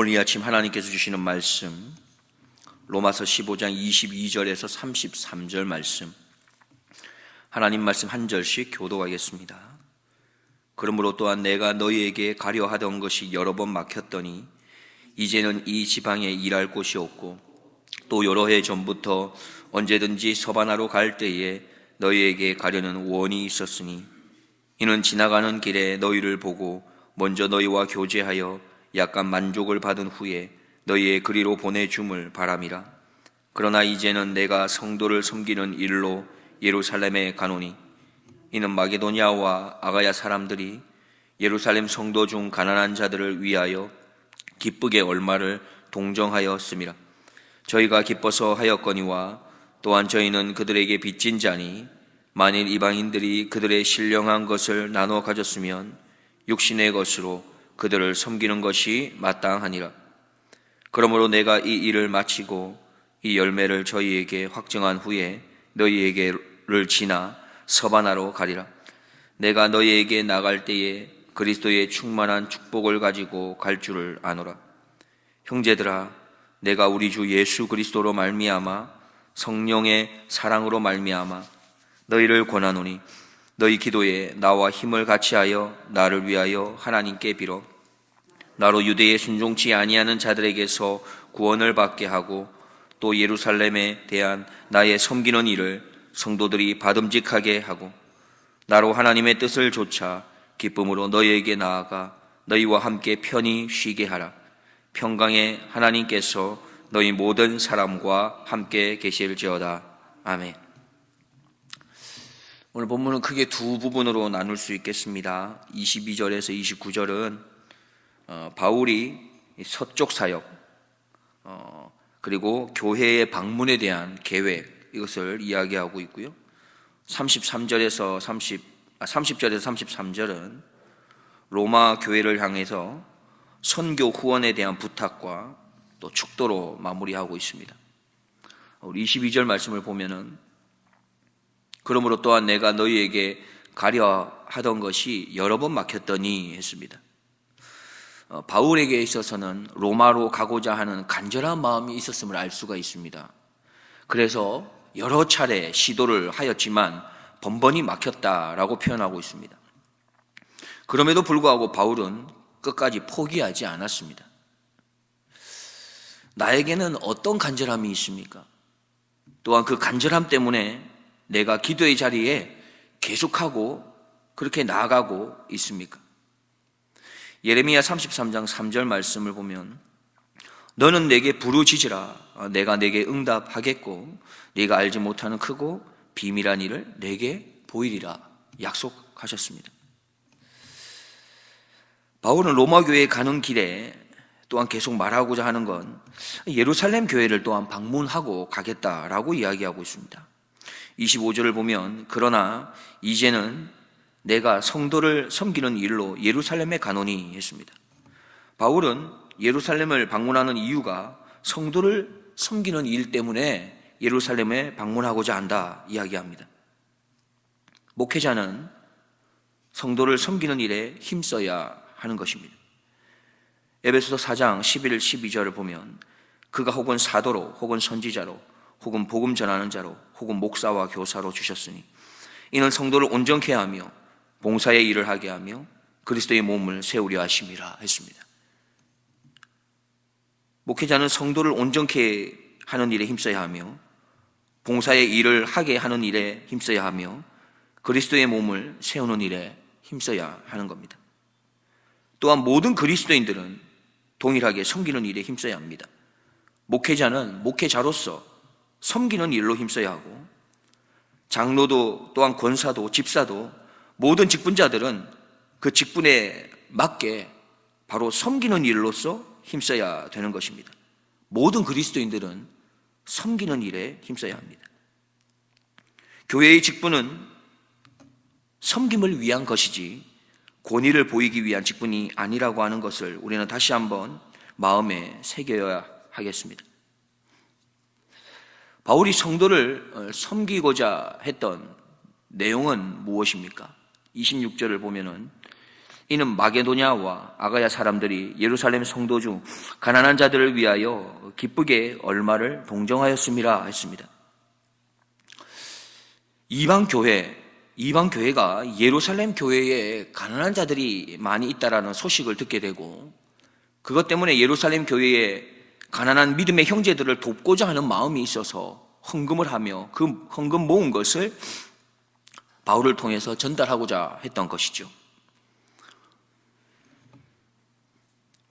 오늘 이 아침 하나님께서 주시는 말씀 로마서 15장 22절에서 33절 말씀 하나님 말씀 한 절씩 교도하겠습니다. 그러므로 또한 내가 너희에게 가려 하던 것이 여러 번 막혔더니 이제는 이 지방에 일할 곳이 없고 또 여러 해 전부터 언제든지 서바나로 갈 때에 너희에게 가려는 원이 있었으니 이는 지나가는 길에 너희를 보고 먼저 너희와 교제하여 약간 만족을 받은 후에 너희의 그리로 보내줌을 바람이라. 그러나 이제는 내가 성도를 섬기는 일로 예루살렘에 가노니 이는 마게도니아와 아가야 사람들이 예루살렘 성도 중 가난한 자들을 위하여 기쁘게 얼마를 동정하였음이라. 저희가 기뻐서 하였거니와 또한 저희는 그들에게 빚진 자니 만일 이방인들이 그들의 신령한 것을 나눠 가졌으면 육신의 것으로 그들을 섬기는 것이 마땅하니라. 그러므로 내가 이 일을 마치고 이 열매를 저희에게 확정한 후에 너희에게를 지나 서바나로 가리라. 내가 너희에게 나갈 때에 그리스도의 충만한 축복을 가지고 갈 줄을 아노라. 형제들아, 내가 우리 주 예수 그리스도로 말미암아 성령의 사랑으로 말미암아 너희를 권하노니 너희 기도에 나와 힘을 같이하여 나를 위하여 하나님께 빌어 나로 유대에 순종치 아니하는 자들에게서 구원을 받게 하고 또 예루살렘에 대한 나의 섬기는 일을 성도들이 받음직하게 하고 나로 하나님의 뜻을 조차 기쁨으로 너희에게 나아가 너희와 함께 편히 쉬게 하라. 평강의 하나님께서 너희 모든 사람과 함께 계실지어다. 아멘. 오늘 본문은 크게 두 부분으로 나눌 수 있겠습니다. 22절에서 29절은 어, 바울이 서쪽 사역 어, 그리고 교회의 방문에 대한 계획 이것을 이야기하고 있고요. 33절에서 30 아, 30절에서 33절은 로마 교회를 향해서 선교 후원에 대한 부탁과 또 축도로 마무리하고 있습니다. 우리 22절 말씀을 보면은 그러므로 또한 내가 너희에게 가려 하던 것이 여러 번 막혔더니 했습니다. 어, 바울에게 있어서는 로마로 가고자 하는 간절한 마음이 있었음을 알 수가 있습니다. 그래서 여러 차례 시도를 하였지만 번번이 막혔다라고 표현하고 있습니다. 그럼에도 불구하고 바울은 끝까지 포기하지 않았습니다. 나에게는 어떤 간절함이 있습니까? 또한 그 간절함 때문에 내가 기도의 자리에 계속하고 그렇게 나아가고 있습니까? 예레미야 33장 3절 말씀을 보면 너는 내게 부르짖으라 내가 내게 응답하겠고 네가 알지 못하는 크고 비밀한 일을 내게 보이리라 약속하셨습니다. 바울은 로마 교회에 가는 길에 또한 계속 말하고자 하는 건 예루살렘 교회를 또한 방문하고 가겠다라고 이야기하고 있습니다. 25절을 보면 그러나 이제는 내가 성도를 섬기는 일로 예루살렘에 가노니 했습니다. 바울은 예루살렘을 방문하는 이유가 성도를 섬기는 일 때문에 예루살렘에 방문하고자 한다 이야기합니다. 목회자는 성도를 섬기는 일에 힘써야 하는 것입니다. 에베소서 4장 11, 12절을 보면 그가 혹은 사도로 혹은 선지자로 혹은 복음 전하는 자로 혹은 목사와 교사로 주셨으니 이는 성도를 온전케 하며 봉사의 일을 하게 하며 그리스도의 몸을 세우려 하심이라 했습니다. 목회자는 성도를 온전케 하는 일에 힘써야 하며 봉사의 일을 하게 하는 일에 힘써야 하며 그리스도의 몸을 세우는 일에 힘써야 하는 겁니다. 또한 모든 그리스도인들은 동일하게 섬기는 일에 힘써야 합니다. 목회자는 목회자로서 섬기는 일로 힘써야 하고 장로도 또한 권사도 집사도 모든 직분자들은 그 직분에 맞게 바로 섬기는 일로서 힘써야 되는 것입니다. 모든 그리스도인들은 섬기는 일에 힘써야 합니다. 교회의 직분은 섬김을 위한 것이지 권위를 보이기 위한 직분이 아니라고 하는 것을 우리는 다시 한번 마음에 새겨야 하겠습니다. 바울이 성도를 섬기고자 했던 내용은 무엇입니까? 26절을 보면은 이는 마게도냐와 아가야 사람들이 예루살렘 성도 중 가난한 자들을 위하여 기쁘게 얼마를 동정하였음이라 했습니다. 이방 교회, 이방 교회가 예루살렘 교회에 가난한 자들이 많이 있다라는 소식을 듣게 되고 그것 때문에 예루살렘 교회에 가난한 믿음의 형제들을 돕고자 하는 마음이 있어서 헌금을 하며 그 헌금 모은 것을 바울을 통해서 전달하고자 했던 것이죠.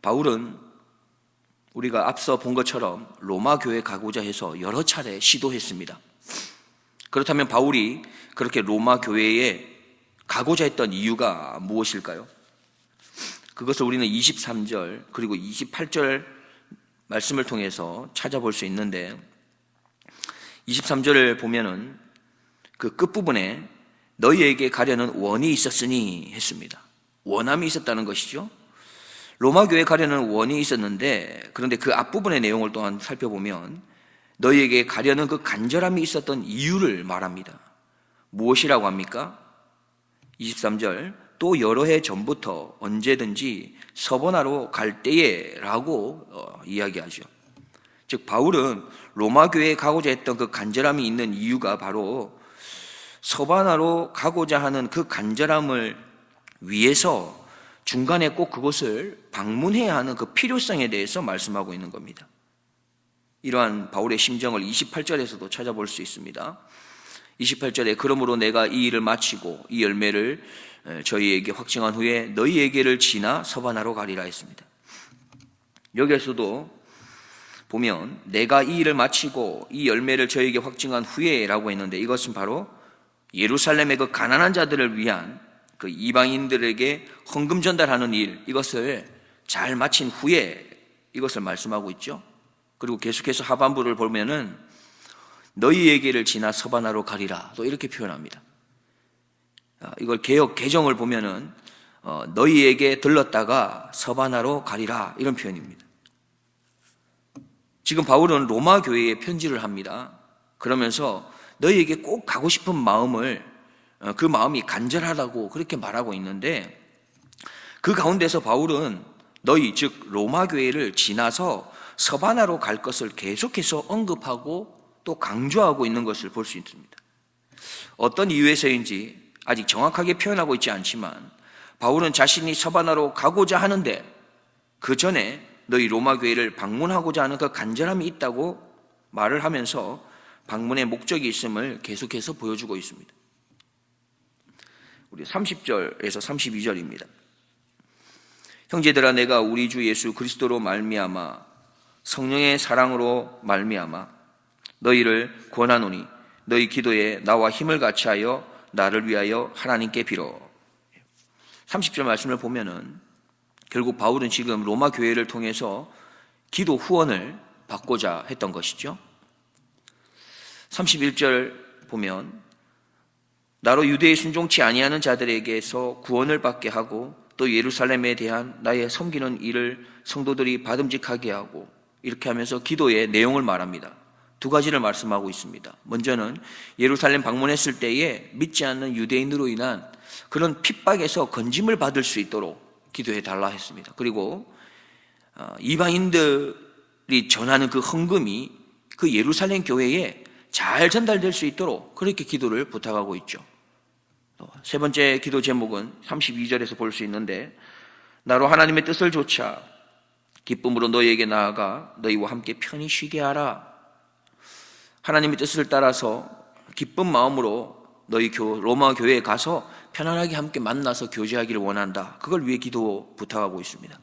바울은 우리가 앞서 본 것처럼 로마 교회 가고자 해서 여러 차례 시도했습니다. 그렇다면 바울이 그렇게 로마 교회에 가고자 했던 이유가 무엇일까요? 그것을 우리는 23절 그리고 28절 말씀을 통해서 찾아볼 수 있는데 23절을 보면은 그 끝부분에 너희에게 가려는 원이 있었으니 했습니다. 원함이 있었다는 것이죠. 로마 교회 가려는 원이 있었는데 그런데 그 앞부분의 내용을 또한 살펴보면 너희에게 가려는 그 간절함이 있었던 이유를 말합니다. 무엇이라고 합니까? 23절 또 여러 해 전부터 언제든지 서번하러 갈 때에라고 어, 이야기하죠. 즉 바울은 로마 교회에 가고자 했던 그 간절함이 있는 이유가 바로 서바나로 가고자 하는 그 간절함을 위해서 중간에 꼭 그것을 방문해야 하는 그 필요성에 대해서 말씀하고 있는 겁니다. 이러한 바울의 심정을 28절에서도 찾아볼 수 있습니다. 28절에 그러므로 내가 이 일을 마치고 이 열매를 저희에게 확증한 후에 너희에게를 지나 서바나로 가리라 했습니다. 여기에서도 보면 내가 이 일을 마치고 이 열매를 저에게 확증한 후에라고 했는데 이것은 바로 예루살렘의 그 가난한 자들을 위한 그 이방인들에게 헌금 전달하는 일 이것을 잘 마친 후에 이것을 말씀하고 있죠. 그리고 계속해서 하반부를 보면은 너희에게를 지나 서바나로 가리라 또 이렇게 표현합니다. 아, 이걸 개혁 개정을 보면은 어, 너희에게 들렀다가 서바나로 가리라 이런 표현입니다. 지금 바울은 로마 교회에 편지를 합니다. 그러면서 너희에게 꼭 가고 싶은 마음을 어, 그 마음이 간절하다고 그렇게 말하고 있는데 그 가운데서 바울은 너희 즉 로마 교회를 지나서 서바나로 갈 것을 계속해서 언급하고 또 강조하고 있는 것을 볼 수 있습니다. 어떤 이유에서인지 아직 정확하게 표현하고 있지 않지만 바울은 자신이 서바나로 가고자 하는데 그 전에 너희 로마 교회를 방문하고자 하는 그 간절함이 있다고 말을 하면서 방문의 목적이 있음을 계속해서 보여주고 있습니다. 우리 30절에서 32절입니다. 형제들아 내가 우리 주 예수 그리스도로 말미암아 성령의 사랑으로 말미암아 너희를 권하노니 너희 기도에 나와 힘을 같이하여 나를 위하여 하나님께 빌어. 30절 말씀을 보면은 결국 바울은 지금 로마 교회를 통해서 기도 후원을 받고자 했던 것이죠. 31절 보면 나로 유대에 순종치 아니하는 자들에게서 구원을 받게 하고 또 예루살렘에 대한 나의 섬기는 일을 성도들이 받음직하게 하고 이렇게 하면서 기도의 내용을 말합니다. 두 가지를 말씀하고 있습니다. 먼저는 예루살렘 방문했을 때에 믿지 않는 유대인으로 인한 그런 핍박에서 건짐을 받을 수 있도록 기도해 달라 했습니다. 그리고 어, 이방인들이 전하는 그 헌금이 그 예루살렘 교회에 잘 전달될 수 있도록 그렇게 기도를 부탁하고 있죠. 세 번째 기도 제목은 32절에서 볼 수 있는데 나로 하나님의 뜻을 조차 기쁨으로 너희에게 나아가 너희와 함께 편히 쉬게 하라. 하나님의 뜻을 따라서 기쁜 마음으로 너희 교, 로마 교회에 가서 편안하게 함께 만나서 교제하기를 원한다. 그걸 위해 기도 부탁하고 있습니다.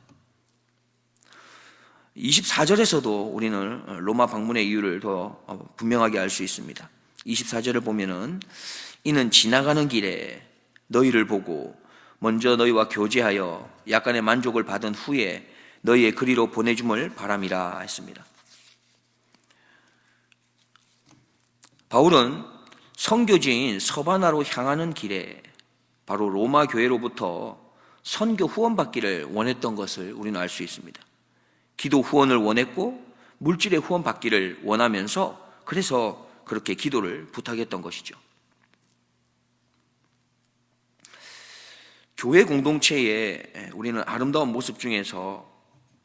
24절에서도 우리는 로마 방문의 이유를 더 분명하게 알 수 있습니다. 24절을 보면은 이는 지나가는 길에 너희를 보고 먼저 너희와 교제하여 약간의 만족을 받은 후에 너희의 그리로 보내줌을 바람이라 했습니다. 바울은 선교지인 서바나로 향하는 길에 바로 로마 교회로부터 선교 후원 받기를 원했던 것을 우리는 알 수 있습니다. 기도 후원을 원했고 물질의 후원 받기를 원하면서 그래서 그렇게 기도를 부탁했던 것이죠. 교회 공동체의 우리는 아름다운 모습 중에서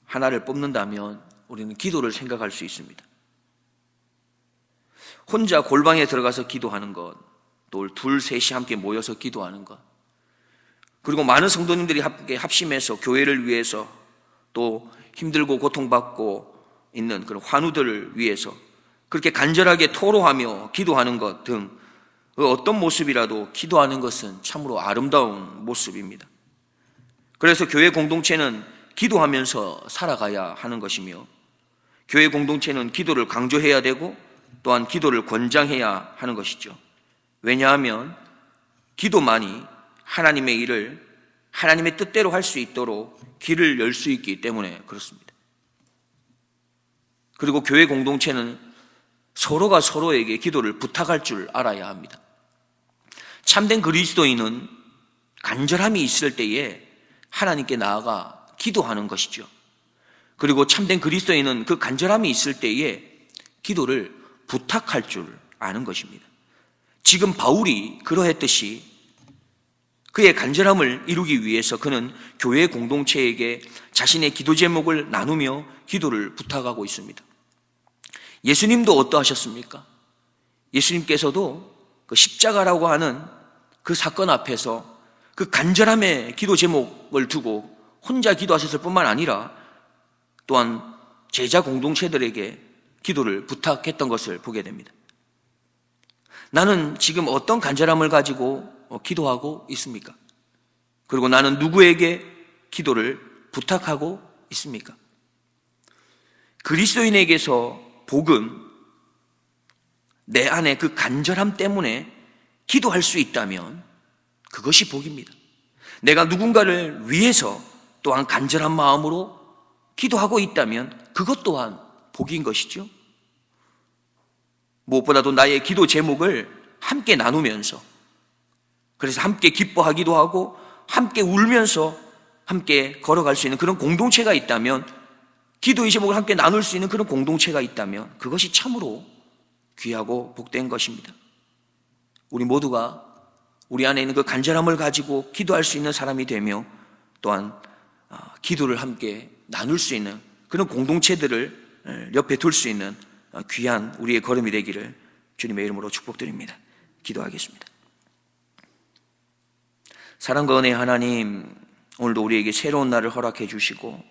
하나를 뽑는다면 우리는 기도를 생각할 수 있습니다. 혼자 골방에 들어가서 기도하는 것, 또 둘, 셋이 함께 모여서 기도하는 것, 그리고 많은 성도님들이 함께 합심해서 교회를 위해서 또 힘들고 고통받고 있는 그런 환우들을 위해서 그렇게 간절하게 토로하며 기도하는 것 등 어떤 모습이라도 기도하는 것은 참으로 아름다운 모습입니다. 그래서 교회 공동체는 기도하면서 살아가야 하는 것이며 교회 공동체는 기도를 강조해야 되고 또한 기도를 권장해야 하는 것이죠. 왜냐하면 기도만이 하나님의 일을 하나님의 뜻대로 할 수 있도록 길을 열 수 있기 때문에 그렇습니다. 그리고 교회 공동체는 서로가 서로에게 기도를 부탁할 줄 알아야 합니다. 참된 그리스도인은 간절함이 있을 때에 하나님께 나아가 기도하는 것이죠. 그리고 참된 그리스도인은 그 간절함이 있을 때에 기도를 부탁할 줄 아는 것입니다. 지금 바울이 그러했듯이 그의 간절함을 이루기 위해서 그는 교회 공동체에게 자신의 기도 제목을 나누며 기도를 부탁하고 있습니다. 예수님도 어떠하셨습니까? 예수님께서도 그 십자가라고 하는 그 사건 앞에서 그 간절함의 기도 제목을 두고 혼자 기도하셨을 뿐만 아니라 또한 제자 공동체들에게 기도를 부탁했던 것을 보게 됩니다. 나는 지금 어떤 간절함을 가지고 기도하고 있습니까? 그리고 나는 누구에게 기도를 부탁하고 있습니까? 그리스도인에게서 복은 내 안에 그 간절함 때문에 기도할 수 있다면 그것이 복입니다. 내가 누군가를 위해서 또한 간절한 마음으로 기도하고 있다면 그것 또한 복인 것이죠. 무엇보다도 나의 기도 제목을 함께 나누면서 그래서 함께 기뻐하기도 하고 함께 울면서 함께 걸어갈 수 있는 그런 공동체가 있다면 기도의 제목을 함께 나눌 수 있는 그런 공동체가 있다면 그것이 참으로 귀하고 복된 것입니다. 우리 모두가 우리 안에 있는 그 간절함을 가지고 기도할 수 있는 사람이 되며 또한 아, 기도를 함께 나눌 수 있는 그런 공동체들을 옆에 둘 수 있는 아, 귀한 우리의 걸음이 되기를 주님의 이름으로 축복드립니다. 기도하겠습니다. 사랑과 은혜 하나님, 오늘도 우리에게 새로운 날을 허락해 주시고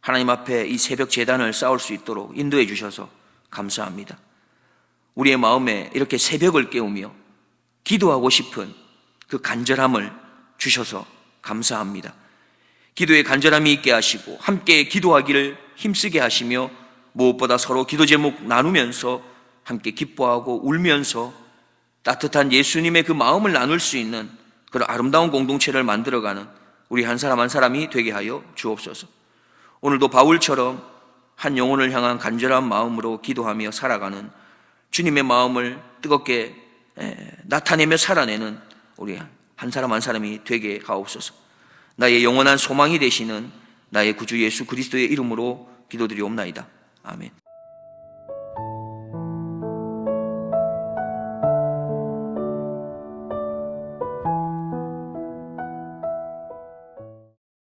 하나님 앞에 이 새벽 재단을 쌓을 수 있도록 인도해 주셔서 감사합니다. 우리의 마음에 이렇게 새벽을 깨우며 기도하고 싶은 그 간절함을 주셔서 감사합니다. 기도에 간절함이 있게 하시고 함께 기도하기를 힘쓰게 하시며 무엇보다 서로 기도 제목 나누면서 함께 기뻐하고 울면서 따뜻한 예수님의 그 마음을 나눌 수 있는 그런 아름다운 공동체를 만들어가는 우리 한 사람 한 사람이 되게 하여 주옵소서. 오늘도 바울처럼 한 영혼을 향한 간절한 마음으로 기도하며 살아가는 주님의 마음을 뜨겁게 나타내며 살아내는 우리 한 사람 한 사람이 되게 하옵소서. 나의 영원한 소망이 되시는 나의 구주 예수 그리스도의 이름으로 기도드리옵나이다. 아멘.